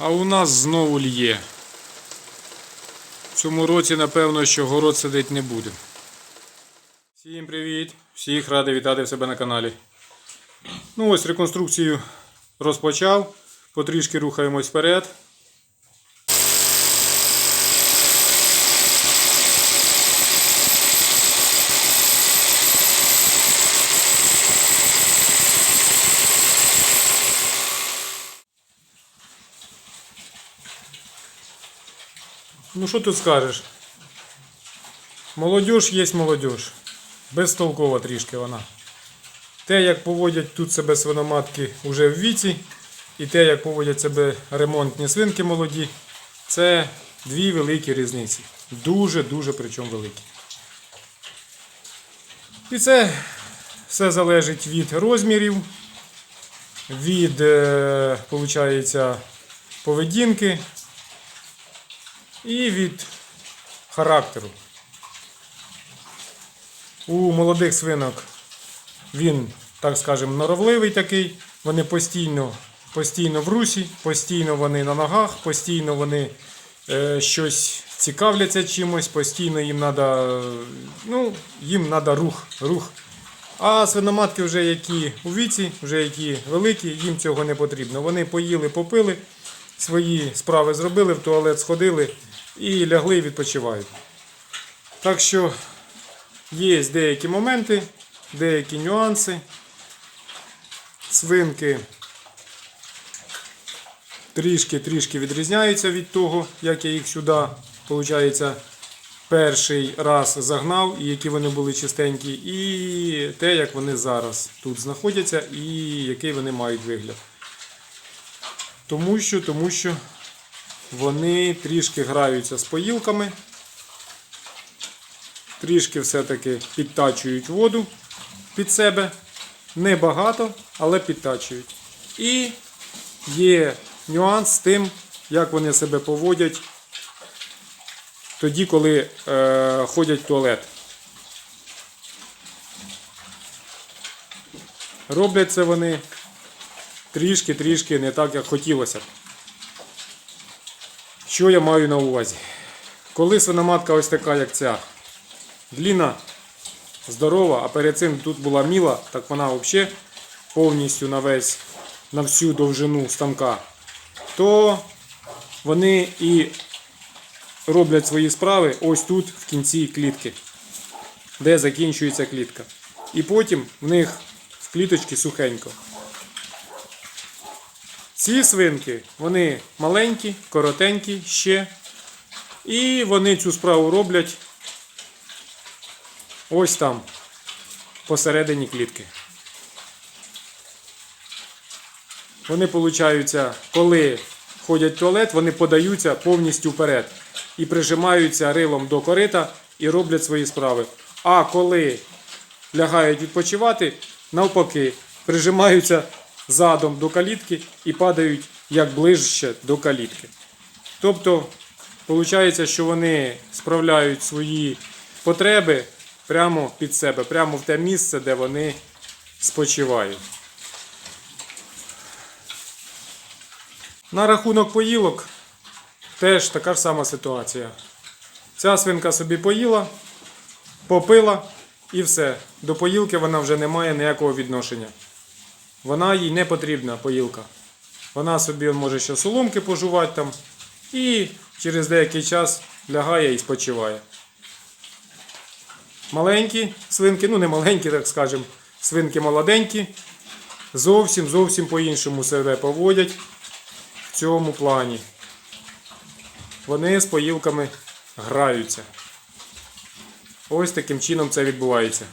А у нас знову лє. В цьому році, напевно, що город сидить не буде. Всім привіт! Всіх радий вітати в себе на каналі. Ну ось реконструкцію розпочав. Потрішки рухаємось вперед. Ну що тут скажеш? Молодіж є молодіж. Безтолкова трішки вона. Те, як поводять тут себе свиноматки уже в віці, і те, як поводять себе ремонтні свинки молоді, це дві великі різниці. Дуже-дуже причому великі. І це все залежить від розмірів, від, е, получається, поведінки і від характеру. У молодих свинок він, так скажемо, норовливий такий. Вони постійно, постійно в русі, постійно вони на ногах, постійно вони е, щось цікавляться чимось, постійно їм треба ну, рух, рух. А свиноматки, вже які у віці, вже які великі, їм цього не потрібно. Вони поїли, попили, свої справи зробили, в туалет сходили і лягли і відпочивають. Так що є деякі моменти, деякі нюанси. Свинки трішки-трішки відрізняються від того, як я їх сюди, виходить, перший раз загнав, і які вони були чистенькі, і те, як вони зараз тут знаходяться, і який вони мають вигляд. Тому що, тому що вони трішки граються з поїлками, трішки все-таки підтачують воду під себе. Небагато, але підтачують. І є нюанс з тим, як вони себе поводять тоді, коли е, ходять в туалет. Роблять це вони трішки-трішки не так, як хотілося б. Що я маю на увазі? Коли свиноматка ось така, як ця, дліна здорова, а перед цим тут була міла, так вона взагалі повністю на весь, на всю довжину станка, то вони і роблять свої справи ось тут, в кінці клітки, де закінчується клітка. І потім в них в кліточці сухенько. Ці свинки, вони маленькі, коротенькі ще. І вони цю справу роблять ось там, посередині клітки. Вони получаються, коли ходять в туалет, вони подаються повністю вперед і прижимаються рилом до корита і роблять свої справи. А коли лягають відпочивати, навпаки, прижимаються задом до калітки і падають як ближче до калітки. Тобто, виходить, що вони справляють свої потреби прямо під себе, прямо в те місце, де вони спочивають. На рахунок поїлок теж така ж сама ситуація. Ця свинка собі поїла, попила і все. До поїлки вона вже не має ніякого відношення. Вона їй не потрібна поїлка. Вона собі може ще соломки пожувати там і через деякий час лягає і спочиває. Маленькі свинки, ну не маленькі, так скажемо, свинки молоденькі, зовсім зовсім по-іншому себе поводять в цьому плані. Вони з поїлками граються. Ось таким чином це відбувається.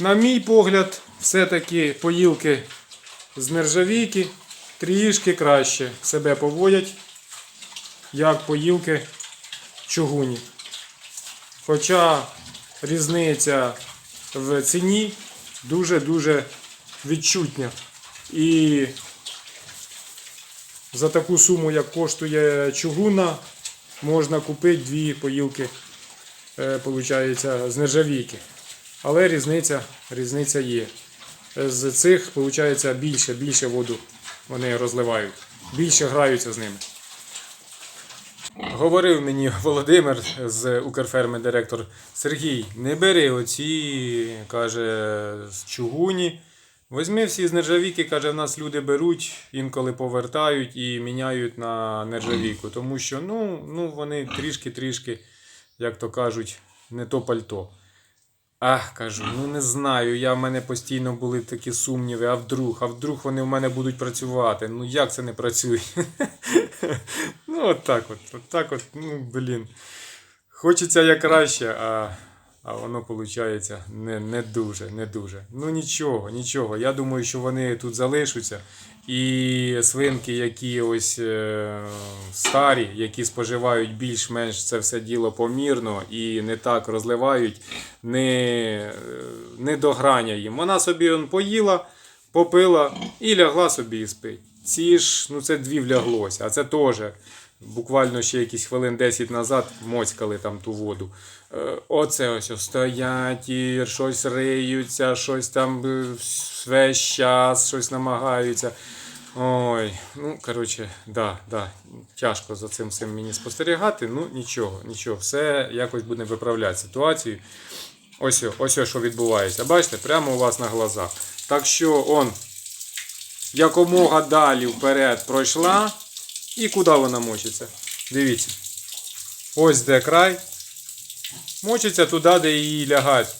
На мій погляд, все-таки поїлки з нержавійки трішки краще себе поводять, як поїлки чугуні. Хоча різниця в ціні дуже-дуже відчутня. І за таку суму, як коштує чугуна, можна купити дві поїлки е, получається, з нержавійки. Але різниця, різниця є. З цих виходить більше, більше воду вони розливають, більше граються з ними. Говорив мені Володимир з Укрферми директор Сергій, не бери оці, каже, з чугуні. Візьми всі з нержавійки, каже, в нас люди беруть, інколи повертають і міняють на нержавійку. Тому що ну, ну, вони трішки-трішки, як то кажуть, не то пальто. Ах, кажу, ну не знаю. Я в мене постійно були такі сумніви, а вдруг, а вдруг вони в мене будуть працювати. Ну як це не працює? ну, от так от, от так от, ну, блін. Хочеться я краще, а, а воно виходить не, не дуже, не дуже. Ну нічого, нічого. Я думаю, що вони тут залишаться. І свинки, які ось е, старі, які споживають більш-менш це все діло помірно і не так розливають, не, е, не дограня їм. Вона собі он, поїла, попила і лягла собі і спить. Ці ж, ну це дві вляглося, а це теж. Буквально ще якісь хвилин 10 назад моцькали там ту воду. Е, Оце ось ось стоять і щось риються, щось там е, весь час, щось намагаються. Ой, ну коротше, да, да, тяжко за цим всім мені спостерігати. Ну нічого, нічого, все якось буде виправляти ситуацію. Ось, о, ось, що відбувається. Бачите, прямо у вас на глазах. Так що он якомога далі вперед пройшла. І куди вона мочиться? Дивіться. Ось де край. Мочиться туди, де її лягать.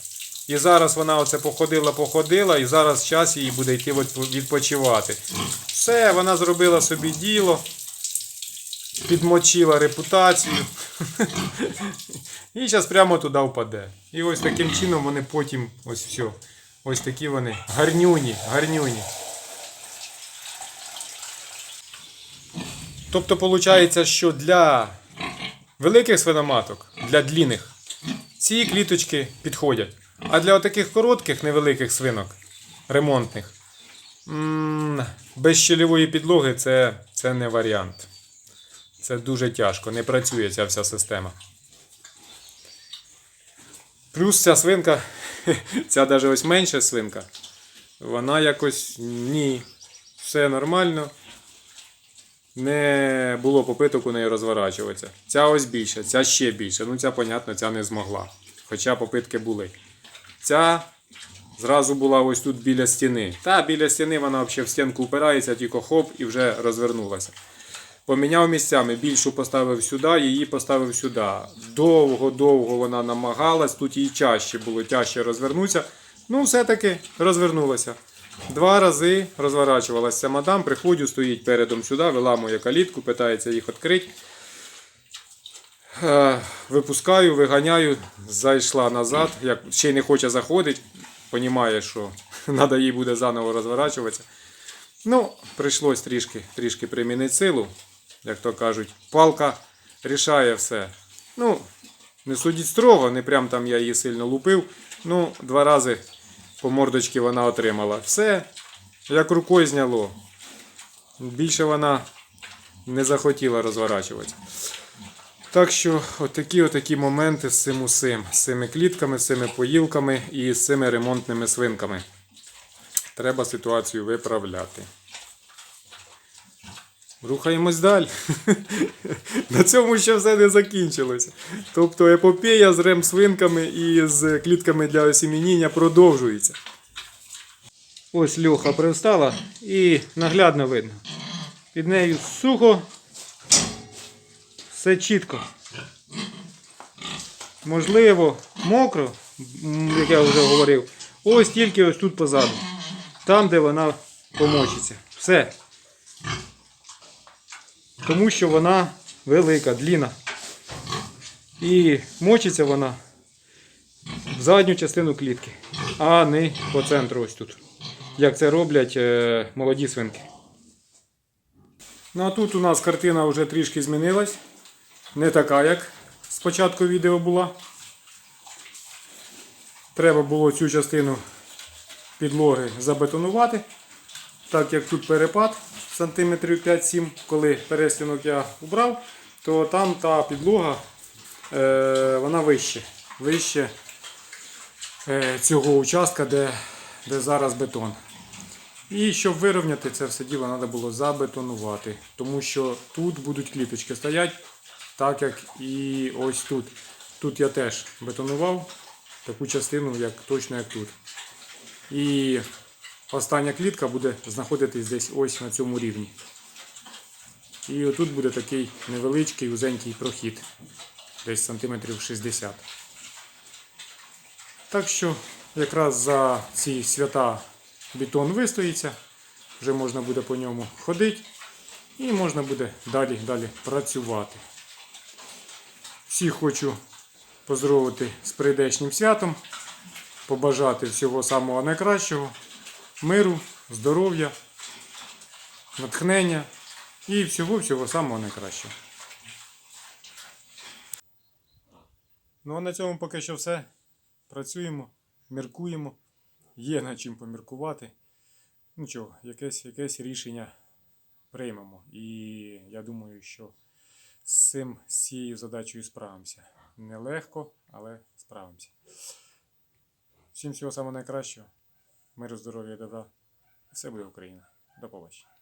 І зараз вона оце походила, походила, і зараз час їй буде йти відпочивати. Все, вона зробила собі діло, підмочила репутацію. І зараз прямо туди впаде. І ось таким чином вони потім, ось все. Ось такі вони гарнюні, гарнюні. Тобто, виходить, що для великих свиноматок, для длінних, ці кліточки підходять. А для таких коротких невеликих свинок, ремонтних, без щелевої підлоги це, це не варіант. Це дуже тяжко, не працює ця вся система. Плюс ця свинка, ця навіть ось менша свинка, вона якось ні, все нормально не було попиток у неї розворачуватися. Ця ось більша, ця ще більша. Ну, ця, понятно, ця не змогла. Хоча попитки були. Ця зразу була ось тут біля стіни. Та біля стіни вона взагалі в стінку упирається, тільки хоп і вже розвернулася. Поміняв місцями, більшу поставив сюди, її поставив сюди. Довго-довго вона намагалась, тут їй чаще було тяжче розвернутися. Ну, все-таки розвернулася. Два рази розворачувалася мадам, приходжу, стоїть передом сюди, виламує калітку, питається їх відкрити. Е, Випускаю, виганяю, зайшла назад, як ще не хоче заходити, розуміє, що треба їй буде заново розворачуватися. Ну, прийшлось трішки, трішки примінити силу, як то кажуть, палка рішає все. Ну, не судіть строго, не прям там я її сильно лупив. Ну, два рази по мордочці вона отримала. Все, як рукою зняло. Більше вона не захотіла розворачуватися. Так що, отакі отакі моменти з цим усім, з цими клітками, з цими поїлками і з цими ремонтними свинками. Треба ситуацію виправляти. Рухаємось далі. На цьому ще все не закінчилося. Тобто епопея з ремсвинками і з клітками для осімініння продовжується. Ось Льоха привстала і наглядно видно. Під нею сухо, все чітко. Можливо, мокро, як я вже говорив, ось тільки ось тут позаду. Там, де вона помочиться. Все. Тому що вона велика, длінна. І мочиться вона в задню частину клітки, а не по центру ось тут. Як це роблять е, молоді свинки. Ну а тут у нас картина вже трішки змінилась. Не така, як спочатку відео була. Треба було цю частину підлоги забетонувати. Так як тут перепад сантиметрів 5-7, коли перестінок я убрав, то там та підлога е, вона вище. Вище е, цього участка, де, де зараз бетон. І щоб вирівняти це все діло, треба було забетонувати. Тому що тут будуть кліточки стоять, так як і ось тут. Тут я теж бетонував таку частину, як, точно як тут. І остання клітка буде знаходитись десь ось на цьому рівні. І отут буде такий невеличкий узенький прохід, десь сантиметрів 60. Так що якраз за ці свята бетон вистоїться, вже можна буде по ньому ходити і можна буде далі, далі працювати. Всіх хочу поздоровити з прийдешнім святом, побажати всього самого найкращого, миру, здоров'я, натхнення і всього-всього самого найкращого. Ну а на цьому поки що все. Працюємо, міркуємо, є над чим поміркувати. Ну чого, якесь, якесь рішення приймемо. І я думаю, що з цим цією задачею справимося. Нелегко, але справимося. Всім всього самого найкращого. Миру, здоров'я, добра. Все буде Україна. До побачення.